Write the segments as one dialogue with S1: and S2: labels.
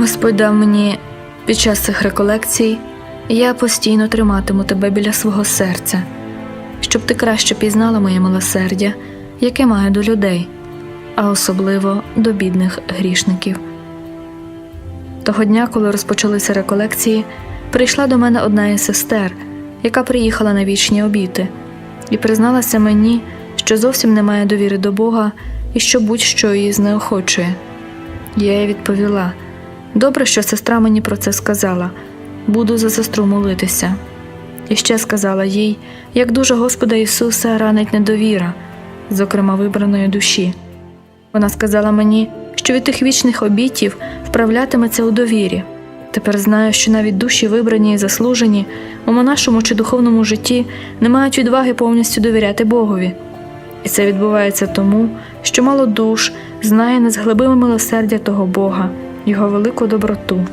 S1: Господь дав мені під час цих реколекцій, я постійно триматиму тебе біля свого серця, щоб ти краще пізнала моє милосердя, яке маю до людей, а особливо до бідних грішників. Того дня, коли розпочалися реколекції, прийшла до мене одна із сестер, яка приїхала на вічні обіти, і призналася мені, що зовсім не має довіри до Бога і що будь-що її знеохочує. Я їй відповіла: добре, що сестра мені про це сказала, буду за сестру молитися. І ще сказала їй, як дуже Господа Ісуса ранить недовіра, зокрема вибраної душі. Вона сказала мені, що від тих вічних обітів вправлятиметься у довірі. Тепер знаю, що навіть душі вибрані і заслужені у монашому чи духовному житті не мають відваги повністю довіряти Богові. І це відбувається тому, що мало душ знає незглибиме милосердя того Бога, Його велику доброту.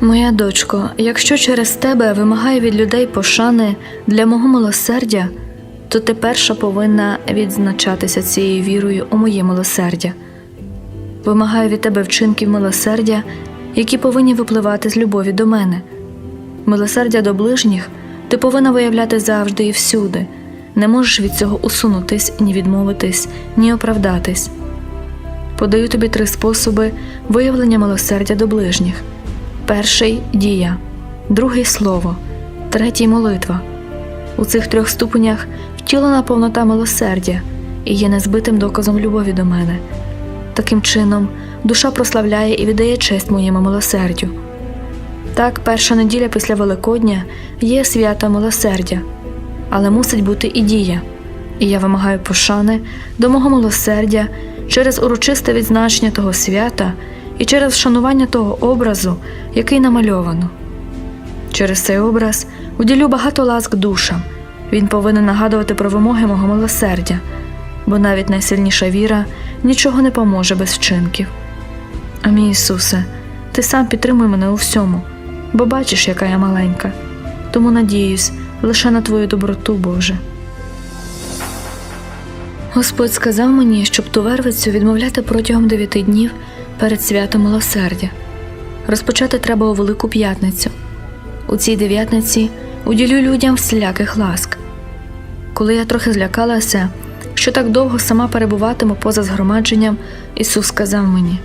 S1: Моя дочко, якщо через тебе вимагає від людей пошани для мого милосердя, то ти перша повинна відзначатися цією вірою у моє милосердя. Вимагаю від тебе вчинків милосердя, які повинні випливати з любові до мене. Милосердя до ближніх ти повинна виявляти завжди і всюди, не можеш від цього усунутись, ні відмовитись, ні оправдатись. Подаю тобі три способи виявлення милосердя до ближніх: перший дія, другий слово, третій молитва. У цих трьох ступенях втілена повнота милосердя і є незбитим доказом любові до мене. Таким чином, душа прославляє і віддає честь моєму милосердю. Так, перша неділя після Великодня є свято милосердя, але мусить бути і дія, і я вимагаю пошани до мого милосердя через урочисте відзначення того свята і через вшанування того образу, який намальовано. Через цей образ уділю багато ласк душам. Він повинен нагадувати про вимоги мого милосердя, бо навіть найсильніша віра нічого не поможе без вчинків. А мій Ісусе, ти сам підтримуй мене у всьому, бо бачиш, яка я маленька, тому надіюсь лише на Твою доброту, Боже. Господь сказав мені, щоб ту вервицю відмовляти протягом дев'яти днів перед святом милосердя. Розпочати треба у Велику П'ятницю. У цій дев'ятниці уділю людям всіляких ласк. Коли я трохи злякалася, що так довго сама перебуватиму поза згромадженням, Ісус сказав мені: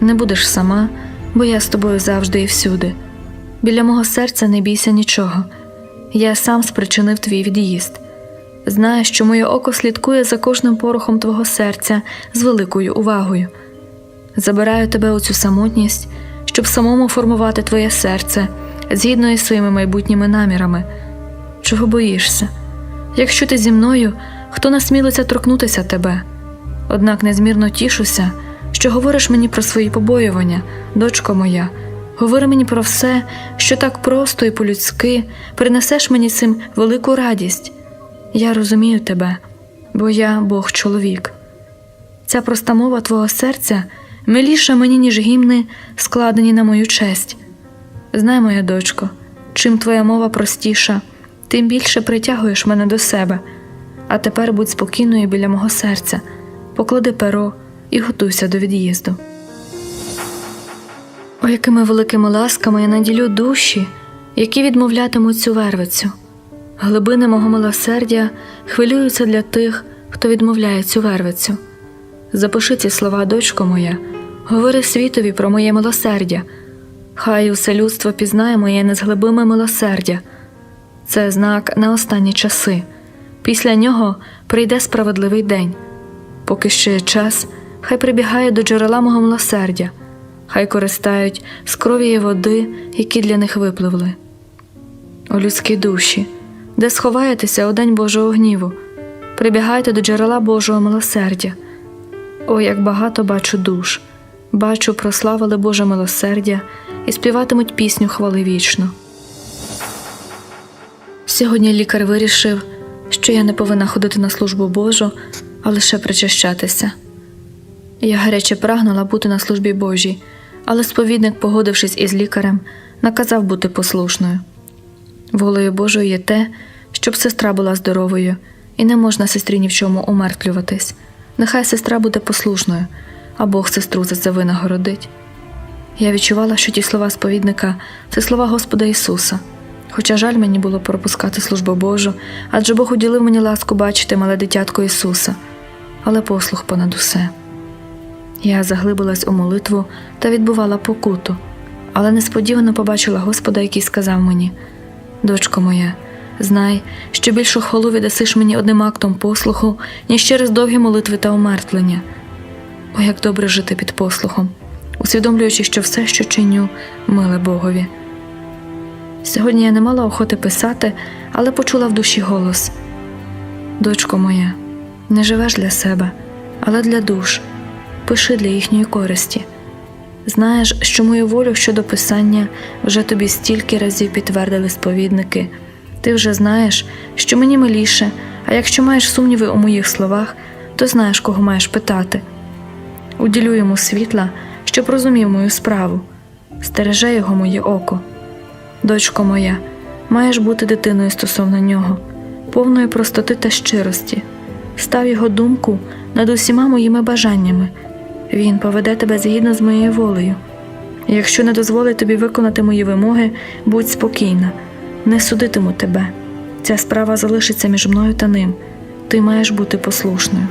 S1: не будеш сама, бо я з тобою завжди і всюди. Біля мого серця не бійся нічого. Я сам спричинив твій від'їзд. Знаю, що моє око слідкує за кожним порохом твого серця з великою увагою. Забираю тебе у цю самотність, щоб самому формувати твоє серце згідно із своїми майбутніми намірами. Чого боїшся? Якщо ти зі мною, хто насмілиться торкнутися тебе? Однак незмірно тішуся, що говориш мені про свої побоювання, дочко моя. Говори мені про все, що так просто і по-людськи принесеш мені цим велику радість. Я розумію тебе, бо я Бог чоловік. Ця проста мова твого серця миліша мені, ніж гімни, складені на мою честь. Знай, моя дочко, чим твоя мова простіша, тим більше притягуєш мене до себе. А тепер будь спокійною біля мого серця, поклади перо і готуйся до від'їзду. О, якими великими ласками я наділю душі, які відмовлятимуть цю вервицю. Глибини мого милосердя хвилюються для тих, хто відмовляє цю вервицю. Запиши ці слова, дочко моя, говори світові про моє милосердя. Хай усе людство пізнає моє незглибиме милосердя. Це знак на останні часи. Після нього прийде справедливий день. Поки ще є час, хай прибігає до джерела мого милосердя, хай користають з крові води, які для них випливли. О людські душі, де сховаєтеся у день Божого гніву, прибігайте до джерела Божого милосердя. О, як багато бачу душ, бачу, прославили Боже милосердя і співатимуть пісню хвали вічно. Сьогодні лікар вирішив, що я не повинна ходити на службу Божу, а лише причащатися. Я гаряче прагнула бути на службі Божій, але сповідник, погодившись із лікарем, наказав бути послушною. Волею Божою є те, щоб сестра була здоровою, і не можна сестрі ні в чому умертвлюватись. Нехай сестра буде послушною, а Бог сестру за це винагородить. Я відчувала, що ті слова сповідника це слова Господа Ісуса. Хоча жаль мені було пропускати службу Божу, адже Бог уділив мені ласку бачити мале дитятко Ісуса, але послух понад усе. Я заглибилась у молитву та відбувала покуту, але несподівано побачила Господа, який сказав мені: Дочко моя, знай, що більшу хвалу віддасиш мені одним актом послуху, ніж через довгі молитви та омертвлення. О, як добре жити під послухом, усвідомлюючи, що все, що чиню, миле Богові. Сьогодні я не мала охоти писати, але почула в душі голос: Дочко моя, не живеш для себе, але для душ, пиши для їхньої користі. Знаєш, що мою волю щодо писання вже тобі стільки разів підтвердили сповідники. Ти вже знаєш, що мені миліше, а якщо маєш сумніви у моїх словах, то знаєш, кого маєш питати. Уділю йому світла, щоб розумів мою справу, стереже його моє око. Дочко моя, маєш бути дитиною стосовно нього, повної простоти та щирості. Став його думку над усіма моїми бажаннями. Він поведе тебе згідно з моєю волею. Якщо не дозволить тобі виконати мої вимоги, будь спокійна, не судитиму тебе. Ця справа залишиться між мною та ним. Ти маєш бути послушною.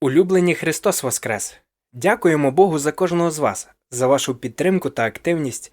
S2: Улюблені Христос Воскрес! Дякуємо Богу за кожного з вас, за вашу підтримку та активність.